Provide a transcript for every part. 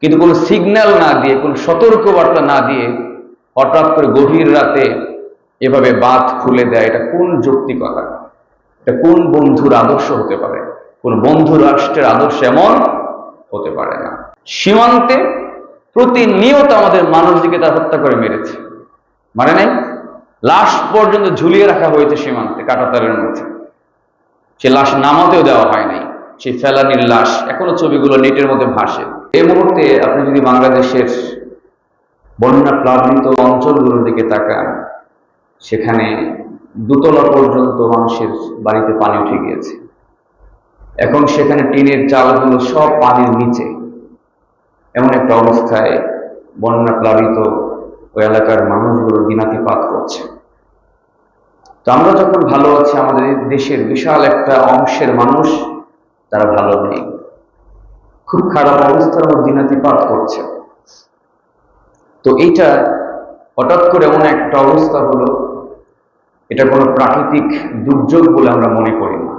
কিন্তু কোনো সিগন্যাল না দিয়ে, কোনো সতর্কবার্তা না দিয়ে হঠাৎ করে গভীর রাতে এভাবে বাঁধ খুলে দেয়, এটা কোন যৌক্তিকতা এটা কোন বন্ধুর আদর্শ হতে পারে? কোন বন্ধু রাষ্ট্রের আদর্শ এমন হতে পারে না। সীমান্তে প্রতিনিয়ত আমাদের মানুষদিকে তার হত্যা করে মেরেছে। মানে নাই? লাশ পর্যন্ত ঝুলিয়ে রাখা হয়েছে সীমান্তে, কাটাতারের মধ্যে। সে লাশ নামাতেও দেওয়া হয় নাই। সেই ফেলানির লাশ, এখনও ছবিগুলো নেটের মধ্যে ভাসে। এই মুহূর্তে আপনি যদি বাংলাদেশের বন্যা প্লাবিত অঞ্চলগুলোর দিকে তাকান, সেখানে দুতলা পর্যন্ত মানুষের বাড়িতে পানি উঠে গিয়েছে। এখন সেখানে টিনের চালগুলো সব পানির নিচে। এমন একটা অবস্থায় বন্যা প্লাবিত ওই এলাকার মানুষগুলো দিনাতিপাত করছে। তো আমরা যখন ভালো আছি, আমাদের দেশের বিশাল একটা অংশের মানুষ, তারা ভালো খুব খারাপ অবস্থার মধ্যে দিনাতিপাত করছে। তো এইটা হঠাৎ করে এমন একটা অবস্থা হলো, এটা কোনো প্রাকৃতিক দুর্যোগ বলে আমরা মনে করি না।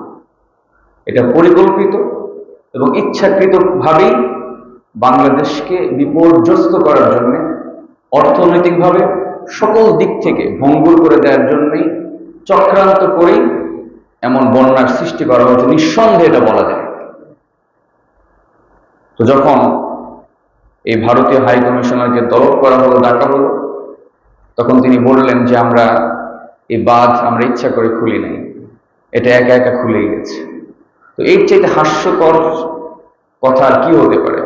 এটা পরিকল্পিত এবং ইচ্ছাকৃতভাবেই বাংলাদেশকে বিপর্যস্ত করার জন্য, অর্থনৈতিকভাবে সকল দিক থেকে ভঙ্গুর করে দেওয়ার জন্যই চক্রান্ত করেই এমন বন্যার সৃষ্টি করা হয়েছে। নিঃসন্দেহে এটা বলা যায়। তো যখন এই ভারতীয় হাই কমিশনারকে তলব করা হলো, ডাকা হলো, তখন তিনি বললেন যে আমরা এই বাঁধ আমরা ইচ্ছা করে খুলি নাই। এটা একা একা খুলে গেছে। তো এর চাইতে হাস্যকর কথা আর কি হতে পারে?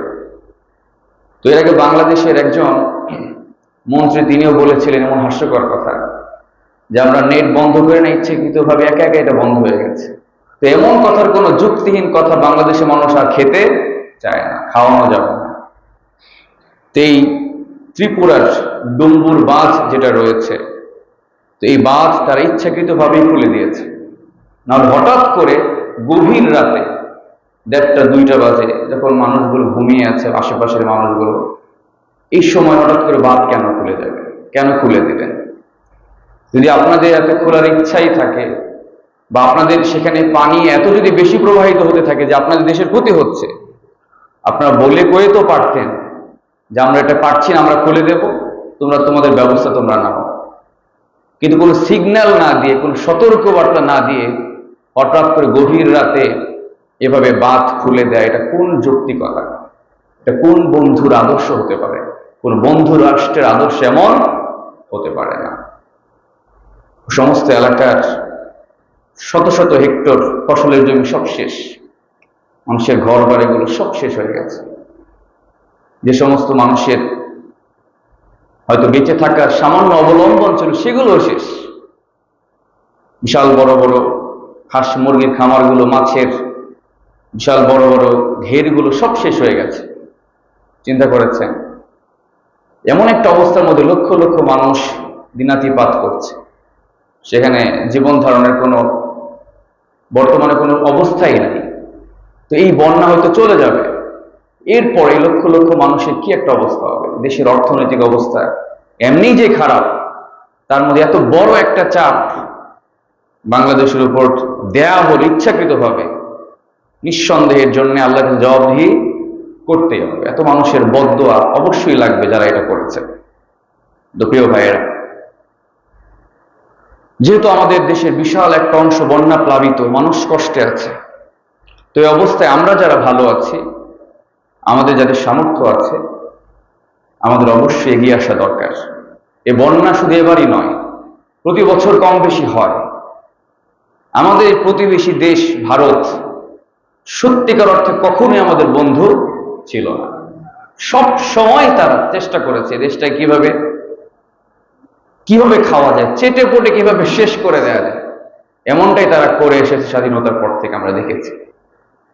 তো এর আগে বাংলাদেশের একজন মন্ত্রী তিনিও বলেছিলেন এমন হাস্যকর কথা যে আমরা নেট বন্ধ করে না ইচ্ছাকৃতভাবে একা একা এটা বন্ধ হয়ে গেছে। তো এমন কথার কোনো যুক্তিহীন কথা বাংলাদেশের মানুষ আর খেতে চায় না, খাওয়ানো যাবে না। এই ত্রিপুরার ডুম্বুর বাঁধ যেটা রয়েছে, তো এই বাঁধ তারা ইচ্ছাকৃতভাবেই খুলে দিয়েছে। না হঠাৎ করে গভীর রাতে দেড়টা, দুইটা বাজে যখন মানুষগুলো ঘুমিয়ে আছে, আশেপাশের মানুষগুলো, এই সময় হঠাৎ করে বাঁধ কেন খুলে যাবে কেন খুলে দিলেন? যদি আপনাদের এত খোলার ইচ্ছাই থাকে, বা আপনাদের সেখানে পানি এত যদি বেশি প্রবাহিত হতে থাকে যে আপনাদের দেশের ক্ষতি হচ্ছে আপনারা বলে কয়ে তো পারতেন যে আমরা এটা পারছি না, আমরা খুলে দেব, তোমরা তোমাদের ব্যবস্থা তোমরা নাও। কিন্তু কোনো সিগন্যাল না দিয়ে, কোনো সতর্কবার্তা না দিয়ে হঠাৎ করে গভীর রাতে এভাবে বাঁধ খুলে দেয়, এটা কোন যৌক্তিকতা এটা কোন বন্ধুর আদর্শ হতে পারে? কোন বন্ধু রাষ্ট্রের আদর্শ এমন হতে পারে না। সমস্ত এলাকার শত শত হেক্টর ফসলের জমি সব শেষ। মানুষের ঘর বাড়িগুলো সব শেষ হয়ে গেছে। যে সমস্ত মানুষের হয়তো বেঁচে থাকার সামান্য অবলম্বন ছিল সেগুলো শেষ। বিশাল বড় বড় হাঁস মুরগির খামারগুলো, মাছের বিশাল বড় বড় ঘেরগুলো সব শেষ হয়ে গেছে। চিন্তা করেছেন? এমন একটা অবস্থার মধ্যে লক্ষ লক্ষ মানুষ দিনাতিপাত করছে। সেখানে জীবন ধারণের কোনো, বর্তমানে কোনো অবস্থাই নাই। তো এই বন্যা হয়তো চলে যাবে। এরপরে লক্ষ লক্ষ মানুষের কি একটা অবস্থা হবে? দেশের অর্থনৈতিক অবস্থা এমনি যে খারাপ, তার মধ্যে এত বড় একটা চাপ বাংলাদেশের উপর দেয়া হল ইচ্ছাকৃতভাবে। নিঃসন্দেহের জন্য আল্লাহকে জবাবদিহি করতেই হবে। এত মানুষের বদোয়া অবশ্যই লাগবে যারা এটা করেছে। তো ভাইয়েরা, যেহেতু আমাদের দেশের বিশাল একটা অংশ বন্যা প্লাবিত, মানুষ কষ্টে আছে। তো এই অবস্থায় আমরা যারা ভালো আছি, আমাদের যাদের সামর্থ্য আছে, আমাদের অবশ্যই এগিয়ে আসা দরকার। এ বন্যা শুধু এবারই নয়, প্রতি বছর কম বেশি হয়। আমাদের প্রতিবেশী দেশ ভারত, সত্যিকার অর্থে কখনোই আমাদের বন্ধু ছিল না। সব সময় তারা চেষ্টা করেছে দেশটায় কীভাবে কীভাবে খাওয়া যায় চেটে পটে কীভাবে শেষ করে দেওয়া যায়, এমনটাই তারা করে এসেছে স্বাধীনতার পর থেকে আমরা দেখেছি।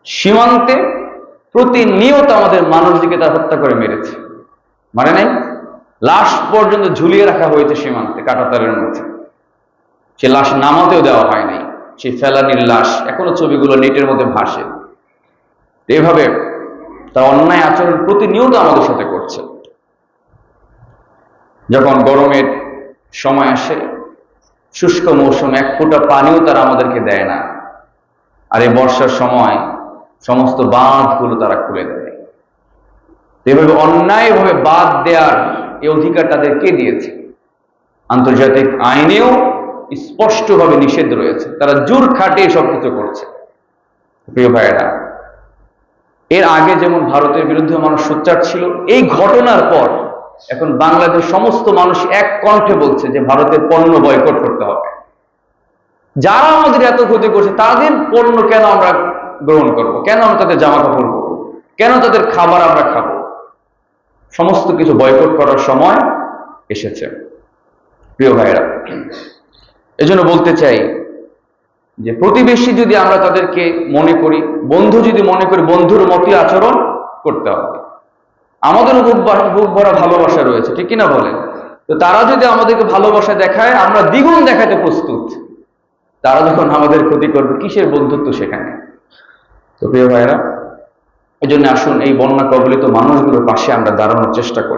সীমান্তে প্রতিনিয়ত আমাদের মানুষদিকে তারা হত্যা করে মেরেছে। মানে নাই? লাশ পর্যন্ত ঝুলিয়ে রাখা হয়েছে সীমান্তে, কাটাতারের মধ্যে। সে লাশ নামাতেও দেওয়া হয় নাই। সেই ফেলানির লাশ এখনও ছবিগুলো নেটের মধ্যে ভাসে। এভাবে তার অন্যায় আচরণ প্রতিনিয়ত আমাদের সাথে করছে। যখন গরমের সময় আসে, শুষ্ক মৌসুম এক ফোঁটা পানিও তারা আমাদেরকে দেয় না। আর এই বর্ষার সময় সমস্ত বাঁধগুলো তারা খুলে দেয়। এভাবে অন্যায়ভাবে বাদ দেওয়ার এই অধিকার তাদের কে দিয়েছে? আন্তর্জাতিক আইনেও স্পষ্টভাবে নিষেধ রয়েছে। তারা জোর খাটিয়ে সবকিছু করছে। প্রিয় ভাইয়েরা, এর আগে যেমন ভারতের বিরুদ্ধে মানুষ সোচ্চার ছিল, এই ঘটনার পর এখন বাংলাদেশ সমস্ত মানুষ এক কণ্ঠে বলছে যে ভারতের পণ্য বয়কট করতে হবে। যারা আমাদের এত ক্ষতি করছে, তাদের পণ্য কেন আমরা গ্রহণ করব। কেন আমরা তাদের জামা কাপড় করব কেন তাদের খাবার আমরা খাব? সমস্ত কিছু বয়কট করার সময় এসেছে। প্রিয় ভাইয়েরা, এজন্য বলতে চাই যে প্রতিবেশী যদি আমরা তাদেরকে মনে করি, বন্ধু যদি মনে করি, বন্ধুর মতই আচরণ করতে হবে। আমাদেরও বুক বুক ভরা ভালোবাসা রয়েছে, ঠিক কিনা বলেন? তো তারা যদি আমাদেরকে ভালোবাসা দেখায়, আমরা দ্বিগুণ দেখাতে প্রস্তুত। তারা যখন আমাদের ক্ষতি করবে, কিসের বন্ধুত্ব সেখানে? তো প্রিয় ভাইরা এই জন্য আসুন এই বন্যা কবলিত মানুষগুলোর পাশে আমরা দাঁড়ানোর চেষ্টা করি।